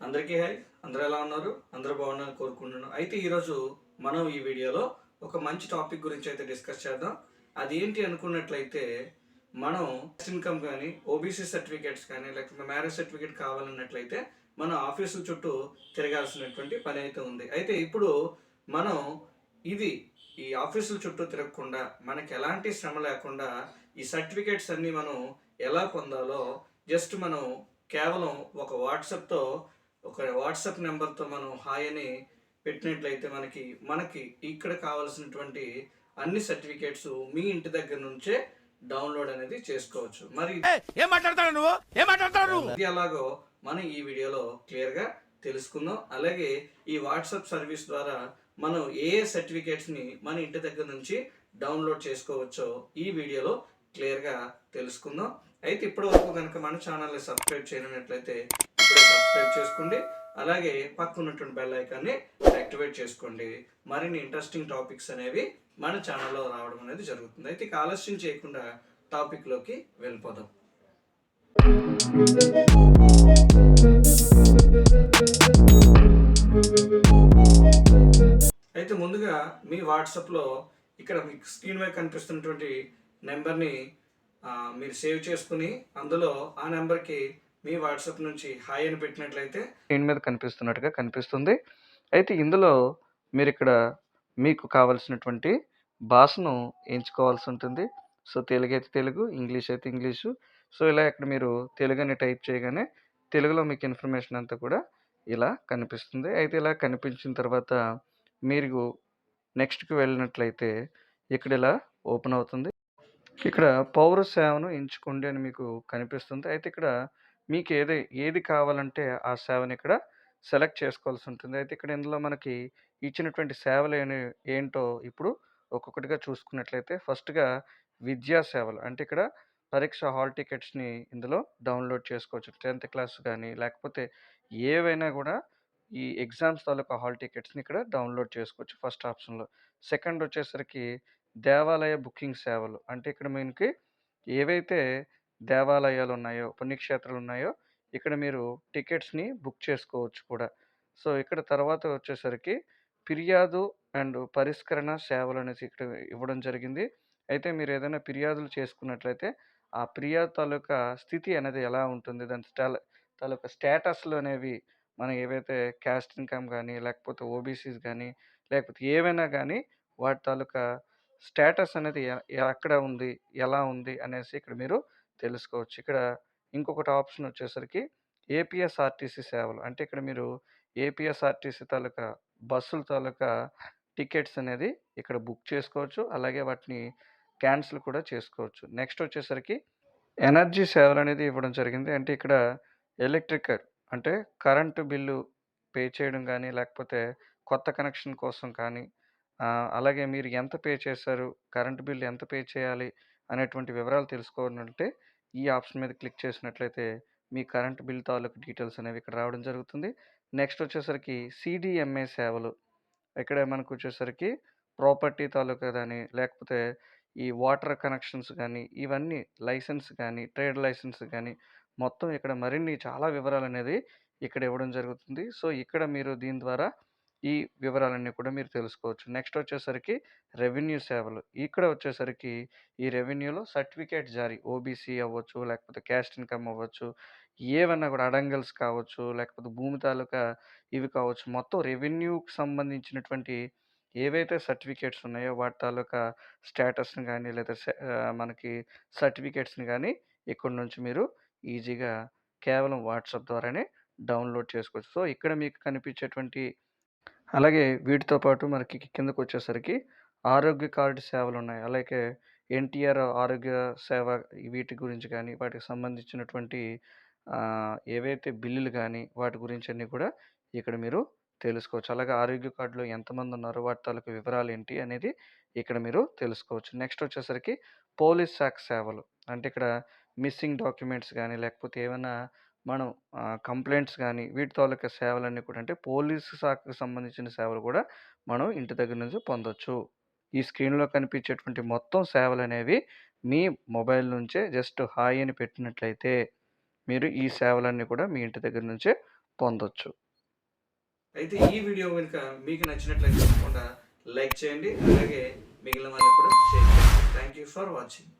అందరికీ హాయ్ అందరు ఎలా ఉన్నారు? అందరూ బాగున్నారని కోరుకుంటున్నాను. అయితే ఈరోజు మనం ఈ వీడియోలో ఒక మంచి టాపిక్ గురించి అయితే డిస్కస్ చేద్దాం. అది ఏంటి అనుకున్నట్లయితే మనం ఇన్కమ్ కానీ ఓబీసీ సర్టిఫికేట్స్ కానీ లేకపోతే మ్యారేజ్ సర్టిఫికేట్ కావాలన్నట్లయితే మనం ఆఫీసుల చుట్టూ తిరగాల్సినటువంటి పని అయితే ఉంది. అయితే ఇప్పుడు మనం ఇది ఈ ఆఫీసుల చుట్టూ తిరగకుండా మనకి ఎలాంటి శ్రమ లేకుండా ఈ సర్టిఫికేట్స్ అన్నీ మనం ఎలా పొందాలో జస్ట్ మనం కేవలం ఒక వాట్సాప్తో ఒక వాట్సాప్ నెంబర్తో మనం హాయ్ అని పెట్టినట్లయితే మనకి మనకి ఇక్కడ కావాల్సినటువంటి అన్ని సర్టిఫికేట్స్ మీ ఇంటి దగ్గర నుంచే డౌన్లోడ్ అనేది చేసుకోవచ్చు. మరి ఏం మాట్లాడతాడు నువ్వు? ఏం మాట్లాడతాడు ఇది మనం ఈ వీడియోలో క్లియర్గా తెలుసుకుందాం. అలాగే ఈ వాట్సాప్ సర్వీస్ ద్వారా మనం ఏ ఏ సర్టిఫికేట్స్ని మన ఇంటి దగ్గర నుంచి డౌన్లోడ్ చేసుకోవచ్చో ఈ వీడియోలో క్లియర్గా తెలుసుకుందాం. అయితే ఇప్పటి వరకు కనుక మన ఛానల్ని సబ్స్క్రైబ్ చేయనట్లయితే అప్పుడే సబ్స్క్రైబ్ చేసుకోండి. అలాగే పక్కన ఉన్నటువంటి బెల్ ఐకాన్ని యాక్టివేట్ చేసుకోండి. మరిన్ని ఇంట్రెస్టింగ్ టాపిక్స్ అనేవి మన ఛానల్లో రావడం అనేది జరుగుతుంది. అయితే ఇక ఆలస్యం చేయకుండా టాపిక్లోకి వెళ్ళిపోదాం. అయితే ముందుగా మీ వాట్సాప్లో ఇక్కడ మీకు స్క్రీన్ మీద కనిపిస్తున్నటువంటి నెంబర్ని మీరు సేవ్ చేసుకుని అందులో ఆ నెంబర్కి మీ వాట్సాప్ నుంచి హాయ్ అని పెట్టినట్లయితే స్క్రీన్ మీద కనిపిస్తున్నట్టుగా కనిపిస్తుంది. అయితే ఇందులో మీరు ఇక్కడ మీకు కావలసినటువంటి భాషను ఎంచుకోవాల్సి ఉంటుంది. సో తెలుగు అయితే తెలుగు ఇంగ్లీష్ అయితే ఇంగ్లీషు. సో ఇలా ఇక్కడ మీరు తెలుగు అని టైప్ చేయగానే తెలుగులో మీకు ఇన్ఫర్మేషన్ అంతా కూడా ఇలా కనిపిస్తుంది. అయితే ఇలా కనిపించిన తర్వాత మీరు నెక్స్ట్కి వెళ్ళినట్లయితే ఇక్కడ ఇలా ఓపెన్ అవుతుంది. ఇక్కడ పౌర సేవను ఎంచుకోండి అని మీకు కనిపిస్తుంది. అయితే ఇక్కడ మీకు ఏది ఏది కావాలంటే ఆ సేవని ఇక్కడ సెలెక్ట్ చేసుకోవాల్సి ఉంటుంది అయితే ఇక్కడ ఇందులో మనకి ఇచ్చినటువంటి సేవలు ఏంటో ఇప్పుడు ఒక్కొక్కటిగా చూసుకున్నట్లయితే ఫస్ట్గా విద్యా సేవలు. అంటే ఇక్కడ పరీక్ష హాల్ టికెట్స్ని ఇందులో డౌన్లోడ్ చేసుకోవచ్చు. టెన్త్ క్లాస్ కానీ లేకపోతే ఏవైనా కూడా ఈ ఎగ్జామ్స్ తాలూకా హాల్ టికెట్స్ని ఇక్కడ డౌన్లోడ్ చేసుకోవచ్చు ఫస్ట్ ఆప్షన్లో. సెకండ్ వచ్చేసరికి దేవాలయ బుకింగ్ సేవలు. అంటే ఇక్కడ మనకి ఏవైతే దేవాలయాలు ఉన్నాయో పుణ్యక్షేత్రాలు ఉన్నాయో ఇక్కడ మీరు టికెట్స్ని బుక్ చేసుకోవచ్చు కూడా. సో ఇక్కడ తర్వాత వచ్చేసరికి ఫిర్యాదు అండ్ పరిష్కరణ సేవలు అనేసి ఇక్కడ ఇవ్వడం జరిగింది. అయితే మీరు ఏదైనా ఫిర్యాదులు చేసుకున్నట్లయితే ఆ ఫిర్యాదు తాలూకా స్థితి అనేది ఎలా ఉంటుంది? దాని స్టాల తాలూకా స్టేటస్లు అనేవి మనం ఏవైతే క్యాస్ట్ ఇన్కమ్ కానీ లేకపోతే ఓబీసీస్ కానీ లేకపోతే ఏవైనా కానీ వాటి తాలూకా స్టేటస్ అనేది ఎక్కడ ఉంది? ఎలా ఉంది? అనేసి ఇక్కడ మీరు తెలుసుకోవచ్చు. ఇక్కడ ఇంకొకటి ఆప్షన్ వచ్చేసరికి ఏపీఎస్ఆర్టీసీ సేవలు. అంటే ఇక్కడ మీరు ఏపీఎస్ఆర్టీసీ తాలూకా బస్సుల తాలూకా టికెట్స్ అనేది ఇక్కడ బుక్ చేసుకోవచ్చు. అలాగే వాటిని క్యాన్సిల్ కూడా చేసుకోవచ్చు. నెక్స్ట్ వచ్చేసరికి ఎనర్జీ సేవలు అనేది ఇవ్వడం జరిగింది. అంటే ఇక్కడ ఎలక్ట్రికల్ అంటే కరెంటు బిల్లు పే చేయడం కానీ లేకపోతే కొత్త కనెక్షన్ కోసం కానీ అలాగే మీరు ఎంత పే చేశారు కరెంటు బిల్లు ఎంత పే చేయాలి అనేటువంటి వివరాలు తెలుసుకోవాలంటే ఈ ఆప్షన్ మీద క్లిక్ చేసినట్లయితే మీ కరెంట్ బిల్ తాలూకు డీటెయిల్స్ అనేవి ఇక్కడ రావడం జరుగుతుంది. నెక్స్ట్ వచ్చేసరికి సిడిఎంఏ సేవలు. ఇక్కడ మనకు వచ్చేసరికి ప్రాపర్టీ తాలూకా కానీ లేకపోతే ఈ వాటర్ కనెక్షన్స్ కానీ ఇవన్నీ లైసెన్స్ కానీ ట్రేడ్ లైసెన్స్ కానీ మొత్తం ఇక్కడ మరిన్ని చాలా వివరాలు అనేది ఇక్కడ ఇవ్వడం జరుగుతుంది. సో ఇక్కడ మీరు దీని ద్వారా ఈ వివరాలన్నీ కూడా మీరు తెలుసుకోవచ్చు. నెక్స్ట్ వచ్చేసరికి రెవెన్యూ సేవలు. ఇక్కడ వచ్చేసరికి ఈ రెవెన్యూలో సర్టిఫికేట్ జారీ. ఓబీసీ అవ్వచ్చు లేకపోతే క్యాస్ట్ ఇన్కమ్ అవ్వచ్చు ఏవన్నా కూడా అడంగల్స్ కావచ్చు లేకపోతే భూమి తాలూకా ఇవి కావచ్చు. మొత్తం రెవెన్యూకి సంబంధించినటువంటి ఏవైతే సర్టిఫికేట్స్ ఉన్నాయో వాటి తాలూకా స్టేటస్ని కానీ లేదా మనకి సర్టిఫికేట్స్ని కానీ ఇక్కడ నుంచి మీరు ఈజీగా కేవలం వాట్సాప్ ద్వారానే డౌన్లోడ్ చేసుకోవచ్చు. సో ఇక్కడ మీకు కనిపించేటువంటి అలాగే వీటితో పాటు మనకి కిందకు వచ్చేసరికి ఆరోగ్య కార్డు సేవలు ఉన్నాయి అలాగే ఎన్టీఆర్ ఆరోగ్య సేవ వీటి గురించి కానీ వాటికి సంబంధించినటువంటి ఏవైతే బిల్లులు కానీ వాటి గురించి అన్నీ కూడా ఇక్కడ మీరు తెలుసుకోవచ్చు. అలాగే ఆరోగ్య కార్డులో ఎంతమంది ఉన్నారో వాటి తాలూకు వివరాలు ఏంటి అనేది ఇక్కడ మీరు తెలుసుకోవచ్చు. నెక్స్ట్ వచ్చేసరికి పోలీస్ శాఖ సేవలు. అంటే ఇక్కడ మిస్సింగ్ డాక్యుమెంట్స్ కానీ లేకపోతే ఏమైనా మనం కంప్లైంట్స్ కానీ వీటి తాలూకా సేవలన్నీ కూడా అంటే పోలీసు శాఖకు సంబంధించిన సేవలు కూడా మనం ఇంటి దగ్గర నుంచి పొందొచ్చు. ఈ స్క్రీన్లో కనిపించేటువంటి మొత్తం సేవలు అనేవి మీ మొబైల్ నుంచే జస్ట్ హాయ్ అని పెట్టినట్లయితే మీరు ఈ సేవలన్నీ కూడా మీ ఇంటి దగ్గర నుంచే పొందొచ్చు. అయితే ఈ వీడియో కనుక మీకు నచ్చినట్లయితే తప్పకుండా లైక్ చేయండి. అలాగే మిగిలిన వాళ్ళకి కూడా షేర్ చేయండి. Thank you for watching.